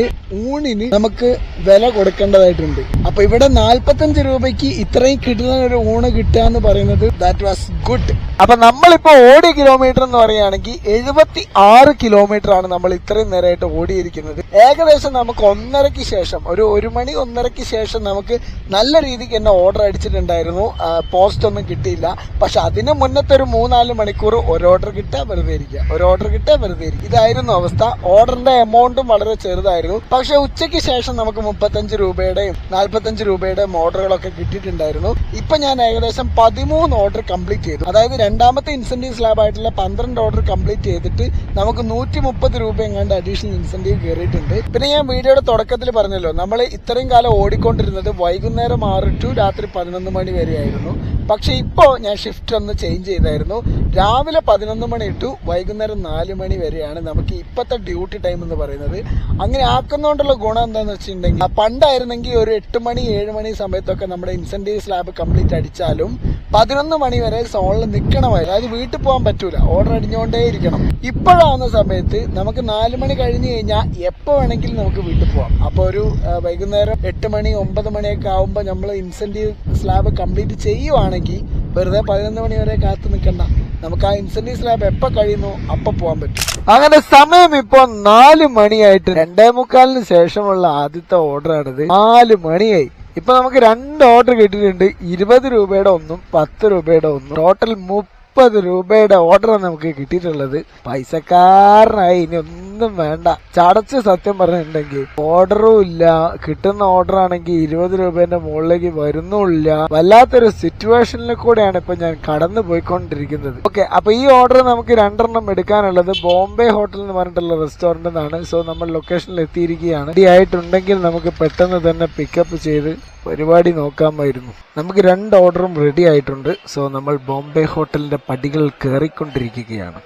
S1: ഊണിന് നമുക്ക് വില കൊടുക്കേണ്ടതായിട്ടുണ്ട് അപ്പൊ ഇവിടെ നാല്പത്തഞ്ച് രൂപയ്ക്ക് ഇത്രയും കിട്ടുന്ന ഒരു ഊണ് കിട്ടുക എന്ന് പറയുന്നത് ദാറ്റ് വാസ് ഗുഡ് അപ്പൊ നമ്മളിപ്പോ ഓടി കിലോമീറ്റർ എന്ന് പറയുകയാണെങ്കിൽ എഴുപത്തി ആറ് കിലോമീറ്റർ ആണ് നമ്മൾ ഇത്രയും നേരമായിട്ട് ഓടിയിരിക്കുന്നത് ഏകദേശം നമുക്ക് ഒന്നരയ്ക്ക് ശേഷം ഒരു ഒരു മണി ഒന്നരയ്ക്ക് ശേഷം നമുക്ക് നല്ല രീതിക്ക് തന്നെ ഓർഡർ അടിച്ചിട്ടുണ്ടായിരുന്നു പോസ്റ്റ് ഒന്നും കിട്ടിയില്ല പക്ഷെ അതിന് മുന്നത്തെ ഒരു മൂന്നാല് മണിക്കൂർ ഒരു ഓർഡർ കിട്ടുക വെറുതെ ഇരിക്കുക ഒരു ഓർഡർ കിട്ടുക വെറുതെ ഇരിക്കുക ഇതായിരുന്നു അവസ്ഥ ഓർഡറിന്റെ എമൗണ്ടും വളരെ ചെറുതായിരുന്നു പക്ഷെ ഉച്ചയ്ക്ക് ശേഷം നമുക്ക് മുപ്പത്തഞ്ച് രൂപയുടെയും നാല്പത്തഞ്ച് രൂപയുടെയും ഓർഡറുകളൊക്കെ കിട്ടിയിട്ടുണ്ടായിരുന്നു ഇപ്പൊ ഞാൻ ഏകദേശം പതിമൂന്ന് ഓർഡർ കംപ്ലീറ്റ് ചെയ്തു അതായത് രണ്ടാമത്തെ ഇൻസെന്റീവ് ആയിട്ടുള്ള പന്ത്രണ്ട് ഓർഡർ കംപ്ലീറ്റ് ചെയ്തിട്ട് നമുക്ക് നൂറ്റി മുപ്പത് രൂപ എങ്ങാണ്ട് അഡീഷണൽ ഇൻസെന്റീവ് കയറിയിട്ടുണ്ട് പിന്നെ ഞാൻ വീഡിയോയുടെ തുടക്കത്തിൽ പറഞ്ഞല്ലോ നമ്മൾ ഇത്രയും കാലം ഓടിക്കൊണ്ടിരുന്നത് വൈകുന്നേരം ആറ് ടു രാത്രി പതിനൊന്ന് മണി വരെയായിരുന്നു പക്ഷേ ഇപ്പോൾ ഞാൻ ഷിഫ്റ്റ് ഒന്ന് ചേഞ്ച് ചെയ്തായിരുന്നു രാവിലെ പതിനൊന്ന് മണി ടു വൈകുന്നേരം നാല് മണി വരെയാണ് നമുക്ക് ഇപ്പോഴത്തെ ഡ്യൂട്ടി ടൈം എന്ന് പറയുന്നത് അങ്ങനെ ആക്കുന്നതുകൊണ്ടുള്ള ഗുണം എന്താണെന്ന് വെച്ചിട്ടുണ്ടെങ്കിൽ പണ്ടായിരുന്നെങ്കിൽ ഒരു എട്ട് മണി ഏഴ് മണി സമയത്തൊക്കെ നമ്മുടെ ഇൻസെൻറ്റീവ് സ്ലാബ് കംപ്ലീറ്റ് അടിച്ചാലും പതിനൊന്ന് മണി വരെ സോണിൽ നിൽക്കണമായി അതായത് വീട്ടിൽ പോകാൻ പറ്റൂല ഓർഡർ അടിഞ്ഞുകൊണ്ടേ ഇരിക്കണം ഇപ്പോഴാവുന്ന സമയത്ത് നമുക്ക് നാല് മണി കഴിഞ്ഞ് കഴിഞ്ഞാൽ എപ്പോൾ വേണമെങ്കിലും നമുക്ക് വീട്ടിൽ പോകാം അപ്പോൾ ഒരു വൈകുന്നേരം എട്ട് മണി ഒമ്പത് മണിയൊക്കെ ആകുമ്പോൾ നമ്മൾ ഇൻസെൻറ്റീവ് സ്ലാബ് കംപ്ലീറ്റ് ചെയ്യുവാണെങ്കിൽ മനസ്സിലാക്കി വെറുതെ പതിനൊന്ന് മണി വരെ കാത്തു നിൽക്കണ്ട നമുക്ക് ആ ഇൻസെന്റീവ് സ്ലാബ് എപ്പോൾ കഴിയുന്നു അപ്പൊ പോകാൻ പറ്റും അങ്ങനെ സമയം ഇപ്പോൾ നാല് മണിയായിട്ട് രണ്ടേ മുക്കാലിന് ശേഷമുള്ള ആദ്യത്തെ ആണിത് നാല് മണിയായി ഇപ്പൊ നമുക്ക് രണ്ട് ഓർഡർ കിട്ടിയിട്ടുണ്ട് ഇരുപത് രൂപയുടെ ഒന്നും പത്ത് രൂപയുടെ ഒന്നും ടോട്ടൽ മുപ്പത് മുപ്പത് രൂപയുടെ ഓർഡറാണ് നമുക്ക് കിട്ടിയിട്ടുള്ളത് പൈസക്കാരനായി ഇനി ഒന്നും വേണ്ട ചടച്ച് സത്യം പറഞ്ഞിട്ടുണ്ടെങ്കിൽ ഓർഡറും ഇല്ല കിട്ടുന്ന ഓർഡർ ആണെങ്കിൽ ഇരുപത് രൂപേന്റെ മുകളിലേക്ക് വരുന്നുമില്ല വല്ലാത്തൊരു സിറ്റുവേഷനിൽ കൂടെയാണ് ഇപ്പൊ ഞാൻ കടന്നു പോയിക്കൊണ്ടിരിക്കുന്നത് ഓക്കെ അപ്പൊ ഈ ഓർഡർ നമുക്ക് രണ്ടെണ്ണം എടുക്കാനുള്ളത് ബോംബെ ഹോട്ടൽ എന്ന് പറഞ്ഞിട്ടുള്ള റെസ്റ്റോറന്റ് എന്നാണ് സോ നമ്മൾ ലൊക്കേഷനിൽ എത്തിയിരിക്കുകയാണ് റെഡി ആയിട്ടുണ്ടെങ്കിൽ നമുക്ക് പെട്ടെന്ന് തന്നെ പിക്കപ്പ് ചെയ്ത് പരിപാടി നോക്കാമായിരുന്നു നമുക്ക് രണ്ട് ഓർഡറും റെഡി ആയിട്ടുണ്ട് സോ നമ്മൾ ബോംബെ ഹോട്ടലിന്റെ പടികൾ കയറിക്കൊണ്ടിരിക്കുകയാണ്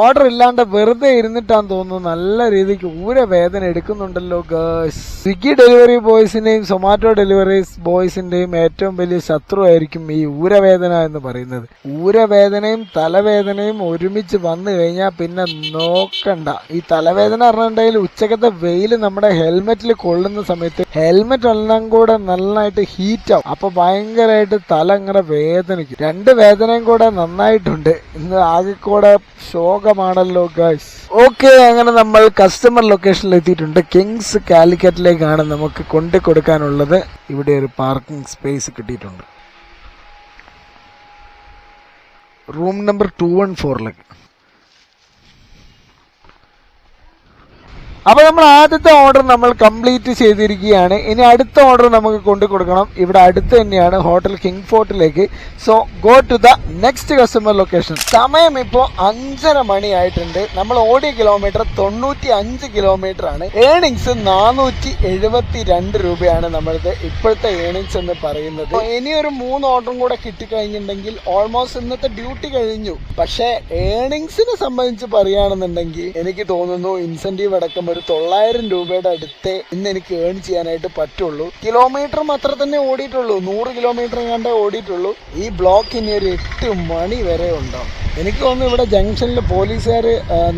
S1: ഓർഡർ ഇല്ലാണ്ട് വെറുതെ ഇരുന്നിട്ടാന്ന് തോന്നുന്നു നല്ല രീതിക്ക് ഊരെ വേദന എടുക്കുന്നുണ്ടല്ലോ സ്വിഗ്ഗി ഡെലിവറി ബോയ്സിന്റെയും സൊമാറ്റോ ഡെലിവറി ബോയ്സിന്റെയും ഏറ്റവും വലിയ ആയിരിക്കും ഈ ഊരവേദന എന്ന് പറയുന്നത് ഊരവേദനയും തലവേദനയും ഒരുമിച്ച് വന്നു കഴിഞ്ഞാൽ പിന്നെ നോക്കണ്ട ഈ തലവേദന പറഞ്ഞിട്ടുണ്ടെങ്കിൽ ഉച്ചക്കത്തെ വെയിൽ നമ്മുടെ ഹെൽമെറ്റിൽ കൊള്ളുന്ന സമയത്ത് ഹെൽമെറ്റ് എല്ലാം കൂടെ നന്നായിട്ട് ഹീറ്റ് ആവും അപ്പൊ ഭയങ്കരമായിട്ട് തല ഇങ്ങനെ വേദനിക്കും രണ്ട് വേദനയും കൂടെ നന്നായിട്ടുണ്ട് ഇന്ന് ആകെ കൂടെ ഷോ ലോകമാണല്ലോ ഗൈസ് ഓക്കെ അങ്ങനെ നമ്മൾ കസ്റ്റമർ ലൊക്കേഷനിൽ എത്തിയിട്ടുണ്ട് കിങ്സ് കാലിക്കറ്റിലേക്കാണ് നമുക്ക് കൊണ്ടു കൊടുക്കാനുള്ളത് ഇവിടെ ഒരു പാർക്കിംഗ് സ്പേസ് കിട്ടിയിട്ടുണ്ട് റൂം നമ്പർ ടു വൺ ഫോറിലേക്ക് അപ്പോൾ നമ്മൾ ആദ്യത്തെ ഓർഡർ നമ്മൾ കംപ്ലീറ്റ് ചെയ്തിരിക്കുകയാണ് ഇനി അടുത്ത ഓർഡർ നമുക്ക് കൊണ്ടു കൊടുക്കണം ഇവിടെ അടുത്ത് തന്നെയാണ് ഹോട്ടൽ കിങ് ഫോർട്ടിലേക്ക് so go to the next customer location സമയം ഇപ്പോൾ അഞ്ചര ആയിട്ടുണ്ട് നമ്മൾ ഓടിയ കിലോമീറ്റർ തൊണ്ണൂറ്റി അഞ്ച് കിലോമീറ്റർ ആണ് ഏണിങ്സ് നാനൂറ്റി എഴുപത്തി രണ്ട് രൂപയാണ് നമ്മളത് ഇപ്പോഴത്തെ ഏണിങ്സ് എന്ന് പറയുന്നത് ഇനി ഒരു മൂന്ന് ഓർഡറും കൂടെ കിട്ടിക്കഴിഞ്ഞിട്ടുണ്ടെങ്കിൽ ഓൾമോസ്റ്റ് ഇന്നത്തെ ഡ്യൂട്ടി കഴിഞ്ഞു പക്ഷേ ഏണിങ്സിനെ സംബന്ധിച്ച് പറയുകയാണെന്നുണ്ടെങ്കിൽ എനിക്ക് തോന്നുന്നു ഇൻസെന്റീവ് അടക്കം ഒരു തൊള്ളായിരം രൂപയുടെ അടുത്ത് ഇന്ന് എനിക്ക് ഏൺ ചെയ്യാനായിട്ട് പറ്റുള്ളൂ കിലോമീറ്റർ മാത്രം തന്നെ ഓടിയിട്ടുള്ളൂ നൂറ് കിലോമീറ്റർ കണ്ടേ ഓടിയിട്ടുള്ളൂ ഈ ബ്ലോക്ക് ഇനി ഒരു എട്ട് മണി വരെ ഉണ്ടാവും എനിക്ക് തോന്നുന്നു ഇവിടെ ജംഗ്ഷനിൽ പോലീസുകാർ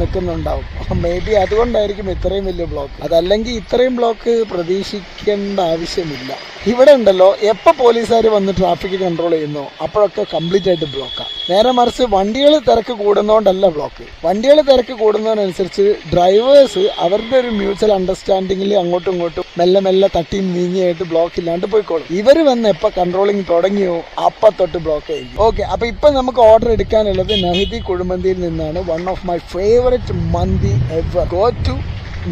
S1: നിൽക്കുന്നുണ്ടാവും മേ ബി അതുകൊണ്ടായിരിക്കും ഇത്രയും വലിയ ബ്ലോക്ക് അതല്ലെങ്കിൽ ഇത്രയും ബ്ലോക്ക് പ്രതീക്ഷിക്കേണ്ട ആവശ്യമില്ല ഇവിടെ ഉണ്ടല്ലോ എപ്പോൾ പോലീസുകാർ വന്ന് ട്രാഫിക് കൺട്രോൾ ചെയ്യുന്നു അപ്പോഴൊക്കെ കംപ്ലീറ്റ് ആയിട്ട് ബ്ലോക്കാണ് നേരെ മറിച്ച് വണ്ടികൾ തിരക്ക് കൂടുന്നതുകൊണ്ടല്ല ബ്ലോക്ക് വണ്ടികൾ തിരക്ക് കൂടുന്നതിനനുസരിച്ച് ഡ്രൈവേഴ്സ് അവർ വെറുതെ ഒരു മ്യൂച്വൽ അണ്ടർസ്റ്റാൻഡിങ്ങിൽ അങ്ങോട്ടും ഇങ്ങോട്ടും മെല്ലെ മെല്ലെ തട്ടി നീങ്ങിയായിട്ട് ബ്ലോക്ക് ഇല്ലാണ്ട് പോയിക്കോളും ഇവർ വന്ന് എപ്പോൾ കൺട്രോളിങ് തുടങ്ങിയോ അപ്പം തൊട്ട് ബ്ലോക്ക് ആയി ഓക്കെ അപ്പോൾ ഇപ്പം നമുക്ക് ഓർഡർ എടുക്കാനുള്ളത് നഹിതി കുഴിമന്തിയിൽ നിന്നാണ് one of my favourite mandi ever go to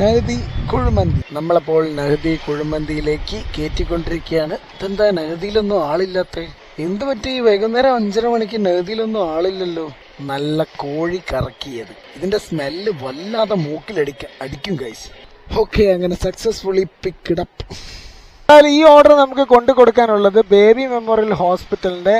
S1: Nahdi Kuzhimanthi നമ്മളപ്പോൾ നഹദി കുഴിമന്തിയിലേക്ക് കയറ്റിക്കൊണ്ടിരിക്കുകയാണ് ഇതെന്താ നഹദിയിലൊന്നും ആളില്ലാത്ത എന്ത് പറ്റി വൈകുന്നേരം അഞ്ചര മണിക്ക് നഹദിയിലൊന്നും ആളില്ലല്ലോ നല്ല കോഴി കറക്കിയത് ഇതിന്റെ സ്മെല്ല് വല്ലാതെ മൂക്കിലടിക്ക അടിക്കും കൈസ് ഓക്കെ അങ്ങനെ സക്സസ്ഫുള്ളി പിക്ക്ഡ് അപ്പ് എന്നാൽ ഈ ഓർഡർ നമുക്ക് കൊണ്ടു കൊടുക്കാനുള്ളത് ബേബി മെമ്മോറിയൽ ഹോസ്പിറ്റലിൻ്റെ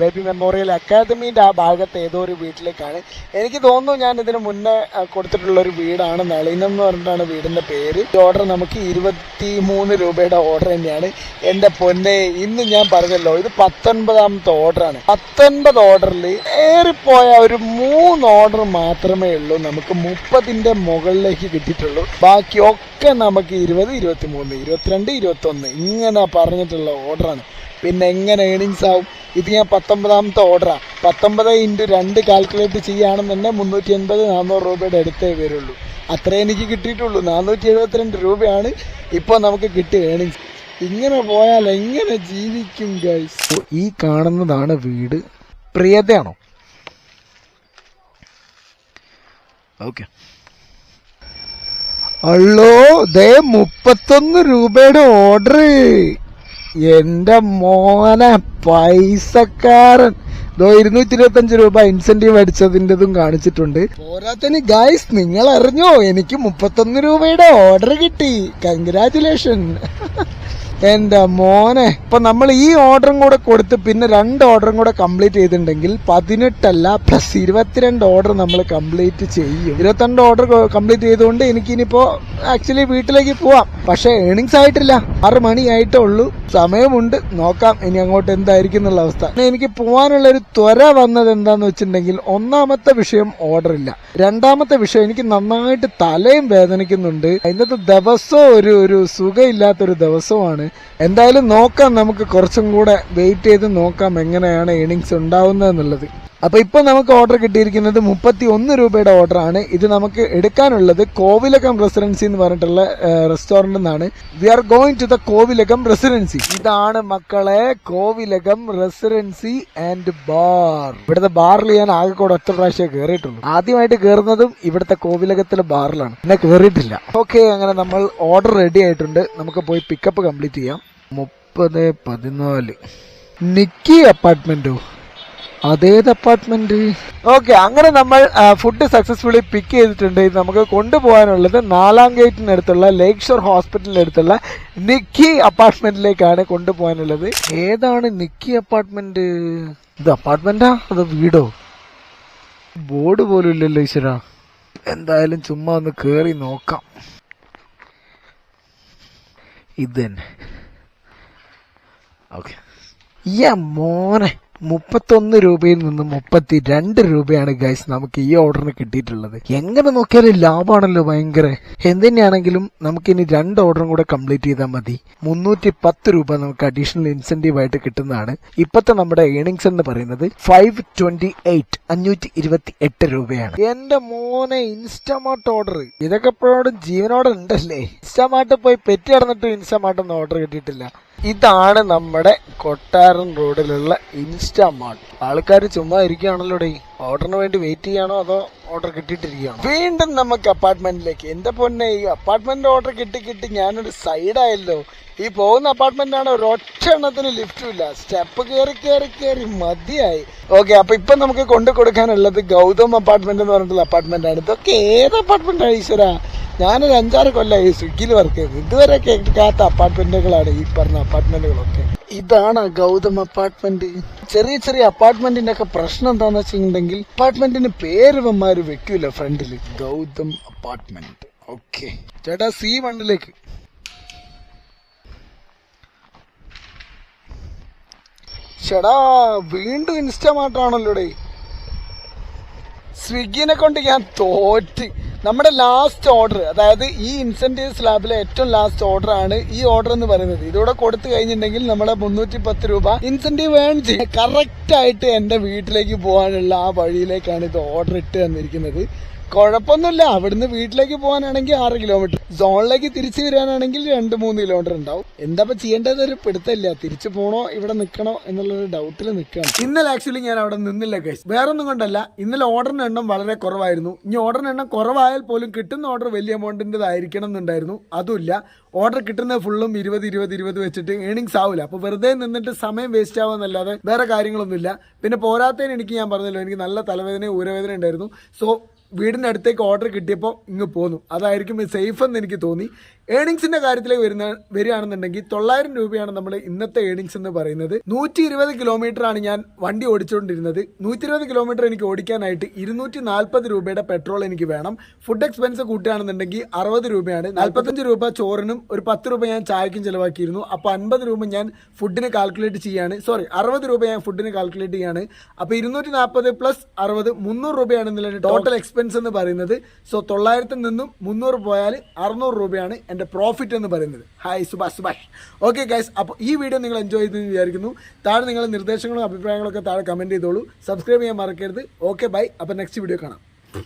S1: ബേബി മെമ്മോറിയൽ അക്കാദമീൻ്റെ ആ ഭാഗത്ത് ഏതോ ഒരു വീട്ടിലേക്കാണ് എനിക്ക് തോന്നുന്നു ഞാൻ ഇതിന് മുന്നേ കൊടുത്തിട്ടുള്ള ഒരു വീടാണ് നളിനം എന്ന് പറഞ്ഞിട്ടാണ് വീടിൻ്റെ പേര് ഈ ഓർഡർ നമുക്ക് ഇരുപത്തി മൂന്ന് രൂപയുടെ ഓർഡർ തന്നെയാണ് എൻ്റെ പൊന്നെ ഇന്ന് ഞാൻ പറഞ്ഞല്ലോ ഇത് പത്തൊൻപതാമത്തെ ഓർഡറാണ് പത്തൊൻപത് ഓർഡറിൽ ഏറിപ്പോയ ഒരു മൂന്ന് ഓർഡർ മാത്രമേ ഉള്ളൂ നമുക്ക് മുപ്പതിൻ്റെ മുകളിലേക്ക് കിട്ടിയിട്ടുള്ളൂ ബാക്കിയൊക്കെ നമുക്ക് ഇരുപത് ഇരുപത്തി മൂന്ന് ഇരുപത്തിരണ്ട് ഇരുപത്തി ഒന്ന് ഇങ്ങനെ പറഞ്ഞിട്ടുള്ള ഓർഡറാണ് പിന്നെ എങ്ങനെ ഏണിങ്സ് ആവും ഇത് ഞാൻ പത്തൊമ്പതാമത്തെ ഓർഡറാണ് പത്തൊമ്പത് ഇൻറ്റു രണ്ട് കാൽക്കുലേറ്റ് ചെയ്യുകയാണെന്നുണ്ടെ മുന്നൂറ്റി എൺപത് നാനൂറ് രൂപയുടെ അടുത്തേ വരുള്ളൂ അത്രേ എനിക്ക് കിട്ടിയിട്ടുള്ളൂ നാനൂറ്റി എഴുപത്തിരണ്ട് രൂപയാണ് ഇപ്പോൾ നമുക്ക് കിട്ടിയ ഏണിങ്സ് ഇങ്ങനെ പോയാൽ എങ്ങനെ ജീവിക്കും ഗൈസ് ഈ കാണുന്നതാണ് വീട് പ്രിയതയാണോ ഓക്കെ അള്ളോ ദേ മുപ്പത്തൊന്ന് രൂപയുടെ ഓർഡർ എൻ്റെ മോന പൈസക്കാരൻ ഇതോ ഇരുന്നൂറ്റി അഞ്ച് രൂപ ഇൻസെന്റീവ് അടിച്ചതിൻ്റെതും കാണിച്ചിട്ടുണ്ട് പോരാത്തന് ഗായ്സ് നിങ്ങൾ അറിഞ്ഞോ എനിക്ക് മുപ്പത്തൊന്ന് രൂപയുടെ ഓർഡർ കിട്ടി കൺഗ്രാറ്റുലേഷൻ എൻ്റെ മോനെ ഇപ്പൊ നമ്മൾ ഈ ഓർഡറും കൂടെ കൊടുത്ത് പിന്നെ രണ്ട് ഓർഡറും കൂടെ കംപ്ലീറ്റ് ചെയ്തിട്ടുണ്ടെങ്കിൽ പതിനെട്ടല്ല പ്ലസ് ഇരുപത്തിരണ്ട് ഓർഡർ നമ്മൾ കംപ്ലീറ്റ് ചെയ്യും ഇരുപത്തിരണ്ട് ഓർഡർ കംപ്ലീറ്റ് ചെയ്തുകൊണ്ട് എനിക്ക് ഇനിയിപ്പോ ആക്ച്വലി വീട്ടിലേക്ക് പോവാം പക്ഷേ ഏണിങ്സ് ആയിട്ടില്ല ആറ് മണിയായിട്ടേ ഉള്ളൂ സമയമുണ്ട് നോക്കാം ഇനി അങ്ങോട്ട് എന്തായിരിക്കും എന്നുള്ള അവസ്ഥ എനിക്ക് പോകാനുള്ള ഒരു ത്വര വന്നത് എന്താന്ന് വെച്ചിട്ടുണ്ടെങ്കിൽ ഒന്നാമത്തെ വിഷയം ഓർഡർ ഇല്ല രണ്ടാമത്തെ വിഷയം എനിക്ക് നന്നായിട്ട് തലയും വേദനിക്കുന്നുണ്ട് ഇന്നത്തെ ദിവസവും ഒരു ഒരു സുഖമില്ലാത്തൊരു ദിവസമാണ് എന്തായാലും നോക്കാം നമുക്ക് കുറച്ചും കൂടെ വെയിറ്റ് ചെയ്ത് നോക്കാം എങ്ങനെയാണ് ഏണിങ്സ് ഉണ്ടാവുന്നത് എന്നുള്ളത് അപ്പോൾ ഇപ്പം നമുക്ക് ഓർഡർ കിട്ടിയിരിക്കുന്നത് മുപ്പത്തി ഒന്ന് രൂപയുടെ ഓർഡറാണ് ഇത് നമുക്ക് എടുക്കാനുള്ളത് കോവിലകം റെസിഡൻസി എന്ന് പറഞ്ഞിട്ടുള്ള റെസ്റ്റോറൻറ്റ് എന്നാണ് we are going to the Kovilakam residency ഇതാണ് മക്കളെ കോവിലകം റെസിഡൻസി ആൻഡ് ബാർ ഇവിടുത്തെ ബാറിൽ ഞാൻ ആകെ കൂടെ ഒറ്റ പ്രാവശ്യം കയറിയിട്ടുള്ളൂ ആദ്യമായിട്ട് കയറുന്നതും ഇവിടുത്തെ കോവിലകത്തിലെ ബാറിലാണ് എന്നെ കയറിയിട്ടില്ല ഓക്കെ അങ്ങനെ നമ്മൾ ഓർഡർ റെഡി ആയിട്ടുണ്ട് നമുക്ക് പോയി പിക്കപ്പ് കംപ്ലീറ്റ് ചെയ്യാം മുപ്പത് പതിനാല് നിക്കി അപ്പാർട്ട്മെന്റോ അതേത് അപ്പാർട്ട്മെന്റ് ഓക്കെ അങ്ങനെ നമ്മൾ ഫുഡ് സക്സസ്ഫുള്ളി പിക്ക് ചെയ്തിട്ടുണ്ട് ഇത് നമുക്ക് കൊണ്ടുപോകാനുള്ളത് നാലാം ഗേറ്റിനടുത്തുള്ള ലേക് ഷോർ ഹോസ്പിറ്റലിനടുത്തുള്ള നിക്കി അപ്പാർട്ട്മെന്റിലേക്കാണ് കൊണ്ടുപോകാനുള്ളത് ഏതാണ് നിക്കി അപ്പാർട്ട്മെന്റ് ഇത് അപ്പാർട്ട്മെന്റാ അതോ വീടോ ബോർഡ് പോലും ഇല്ലല്ലോ ഈശ്വര എന്തായാലും ചുമ്മാ ഒന്ന് കേറി നോക്കാം ഇത് തന്നെ ഓക്കെ മോനെ മുപ്പത്തൊന്ന് രൂപയിൽ നിന്ന് മുപ്പത്തി രണ്ട് രൂപയാണ് ഗൈസ് നമുക്ക് ഈ ഓർഡറിന് കിട്ടിയിട്ടുള്ളത് എങ്ങനെ നോക്കിയാലും ലാഭമാണല്ലോ ഭയങ്കര എന്തിനാണെങ്കിലും നമുക്കിനി രണ്ട് ഓർഡറും കൂടെ കംപ്ലീറ്റ് ചെയ്താൽ മതി മുന്നൂറ്റി പത്ത് രൂപ നമുക്ക് അഡീഷണൽ ഇൻസെന്റീവ് ആയിട്ട് കിട്ടുന്നതാണ് ഇപ്പത്തെ നമ്മുടെ ഏണിങ്സ് എന്ന് പറയുന്നത് ഫൈവ് ട്വന്റി എയ്റ്റ് അഞ്ഞൂറ്റി ഇരുപത്തി എട്ട് രൂപയാണ് എന്റെ മോനെ ഇൻസ്റ്റമാർട്ട് ഓർഡർ ഇതൊക്കെ എപ്പോഴും ജീവനോടെ ഉണ്ടല്ലേ ഇൻസ്റ്റമാർട്ട് പോയി പെറ്റി നടന്നിട്ട് ഇൻസ്റ്റമാർട്ട് ഒന്നും ഓർഡർ കിട്ടിയിട്ടില്ല ഇതാണ് നമ്മുടെ കൊട്ടാരൻ റോഡിലുള്ള ഇൻസ്റ്റാ ആൾക്കാർ ചുമ്മാ ഇരിക്കുകയാണല്ലോ ഡേ ഓർഡറിന് വേണ്ടി വെയിറ്റ് ചെയ്യാണോ അതോ ഓർഡർ കിട്ടിയിട്ടിരിക്കുകയാണ് വീണ്ടും നമുക്ക് അപ്പാർട്ട്മെന്റിലേക്ക് എന്റെ പൊന്നെ ഈ അപ്പാർട്ട്മെന്റ് ഓർഡർ കിട്ടി കിട്ടി ഞാനൊരു സൈഡായല്ലോ ഈ പോകുന്ന അപ്പാർട്ട്മെന്റാണ് ഒരൊറ്റ എണ്ണത്തിന് ലിഫ്റ്റും ഇല്ല സ്റ്റെപ്പ് കയറി കയറി കയറി മതിയായി ഓക്കെ അപ്പൊ ഇപ്പൊ നമുക്ക് കൊണ്ടു കൊടുക്കാനുള്ളത് ഗൗതം അപ്പാർട്ട്മെന്റ് എന്ന് പറഞ്ഞിട്ടുള്ള അപ്പാർട്ട്മെന്റ് ആണ് ഇതൊക്കെ ഏത് അപ്പാർട്ട്മെന്റാണ് ഈശ്വര ഞാനൊരു അഞ്ചാറ് കൊല്ലമായി സ്വിഗ്ഗിയിൽ വർക്ക് ചെയ്തത് ഇതുവരെ കേൾക്കാത്ത അപ്പാർട്ട്മെന്റുകളാണ് ഈ പറഞ്ഞ അപ്പാർട്ട്മെന്റുകളൊക്കെ ഇതാണ് ഗൗതം അപ്പാർട്ട്മെന്റ് ചെറിയ ചെറിയ അപ്പാർട്ട്മെന്റിന്റെ ഒക്കെ പ്രശ്നം എന്താണെന്ന് വെച്ചിട്ടുണ്ടെങ്കിൽ അപ്പാർട്ട്മെന്റിന് പേരവന്മാര് വെക്കൂല ഫ്രണ്ടിൽ ഗൗതം അപ്പാർട്ട്മെന്റ് ഓക്കെ ചേട്ടാ സി വണ്ണിലേക്ക് ചേടാ വീണ്ടും ഡേ സ്വിഗ്ഗിനെ കൊണ്ട് ഞാൻ തോറ്റ് നമ്മുടെ ലാസ്റ്റ് ഓർഡർ അതായത് ഈ ഇൻസെൻറ്റീവ് സ്ലാബിലെ ഏറ്റവും ലാസ്റ്റ് ഓർഡർ ആണ് ഈ ഓർഡർ എന്ന് പറയുന്നത് ഇതോടെ കൊടുത്തു കഴിഞ്ഞിട്ടുണ്ടെങ്കിൽ നമ്മുടെ മുന്നൂറ്റി പത്ത് രൂപ ഇൻസെൻറ്റീവ് ഏൺ ചെയ്യാം കറക്റ്റായിട്ട് എൻ്റെ വീട്ടിലേക്ക് പോകാനുള്ള ആ വഴിയിലേക്കാണ് ഇത് ഓർഡർ ഇട്ട് തന്നിരിക്കുന്നത് കുഴപ്പമൊന്നുമില്ല അവിടുന്ന് വീട്ടിലേക്ക് പോകാനാണെങ്കിൽ ആറ് കിലോമീറ്റർ സോണിലേക്ക് തിരിച്ചു വരാനാണെങ്കിൽ രണ്ട് മൂന്ന് കിലോമീറ്റർ ഉണ്ടാവും എന്താ ചെയ്യേണ്ടത് ഒരു പിടുത്തല്ല തിരിച്ചു പോണോ ഇവിടെ നിൽക്കണോ എന്നുള്ളൊരു ഡൗട്ടിൽ നിൽക്കണം ഇന്നലെ ആക്ച്വലി ഞാൻ അവിടെ നിന്നില്ല കേസ് വേറൊന്നും കൊണ്ടല്ല ഇന്നലെ ഓർഡറിന് എണ്ണം വളരെ കുറവായിരുന്നു ഇനി ഓർഡറിന് എണ്ണം കുറവായാൽ പോലും കിട്ടുന്ന ഓർഡർ വലിയ എമൗണ്ടിൻ്റെതായിരിക്കണം എന്നുണ്ടായിരുന്നു അതുമില്ല ഓർഡർ കിട്ടുന്ന ഫുള്ളും ഇരുപത് ഇരുപത് ഇരുപത് വെച്ചിട്ട് ഏണിങ്സ് ആവില്ല അപ്പോൾ വെറുതെ നിന്നിട്ട് സമയം വേസ്റ്റ് ആവാന്നല്ലാതെ വേറെ കാര്യങ്ങളൊന്നുമില്ല പിന്നെ പോരാത്തതിന് എനിക്ക് ഞാൻ പറഞ്ഞല്ലോ എനിക്ക് നല്ല തലവേദന ഉരവേദന ഉണ്ടായിരുന്നു സോ വീടിൻ്റെ അടുത്തേക്ക് ഓർഡർ കിട്ടിയപ്പോൾ ഇങ്ങ് പോന്നു അതായിരിക്കും സേഫ് എന്ന് എനിക്ക് തോന്നി ഏണിങ്സിന്റെ കാര്യത്തിലേക്ക് വരുന്ന വരികയാണെന്നുണ്ടെങ്കിൽ തൊള്ളായിരം രൂപയാണ് നമ്മൾ ഇന്നത്തെ ഏണിങ്സ് എന്ന് പറയുന്നത് നൂറ്റി ഇരുപത് ആണ് ഞാൻ വണ്ടി ഓടിച്ചുകൊണ്ടിരുന്നത് നൂറ്റി ഇരുപത് കിലോമീറ്റർ എനിക്ക് ഓടിക്കാനായിട്ട് ഇരുന്നൂറ്റി നാൽപ്പത് രൂപയുടെ പെട്രോൾ എനിക്ക് വേണം ഫുഡ് എക്സ്പെൻസ് കൂട്ടുകയാണെന്നുണ്ടെങ്കിൽ അറുപത് രൂപയാണ് നാൽപ്പത്തഞ്ച് രൂപ ചോറിനും ഒരു പത്ത് രൂപ ഞാൻ ചായക്കും ചിലവാക്കിയിരുന്നു അപ്പോൾ അൻപത് രൂപ ഞാൻ ഫുഡിന് കാൽക്കുലേറ്റ് ചെയ്യാണ് സോറി അറുപത് രൂപ ഞാൻ ഫുഡിന് കാൽക്കുലേറ്റ് ചെയ്യാണ് അപ്പോൾ ഇരുന്നൂറ്റി നാൽപ്പത് പ്ലസ് അറുപത് മുന്നൂറ് രൂപയാണ് ടോട്ടൽ എക്സ്പെൻസ് എന്ന് പറയുന്നത് സോ തൊള്ളായിരത്തിൽ നിന്നും മുന്നൂറ് പോയാൽ അറുന്നൂറ് രൂപയാണ് എൻ്റെ പ്രോഫിറ്റ് എന്ന് പറയുന്നത് hi Subhash Subhash okay guys അപ്പോൾ ഈ വീഡിയോ നിങ്ങൾ എൻജോയ് ചെയ്തെന്ന് വിചാരിക്കുന്നു താഴെ നിങ്ങളുടെ നിർദ്ദേശങ്ങളും അഭിപ്രായങ്ങളൊക്കെ താഴെ കമൻറ്റ് ചെയ്തോളൂ സബ്സ്ക്രൈബ് ചെയ്യാൻ മറക്കരുത് ഓക്കെ ബൈ അപ്പോൾ നെക്സ്റ്റ് വീഡിയോ കാണാം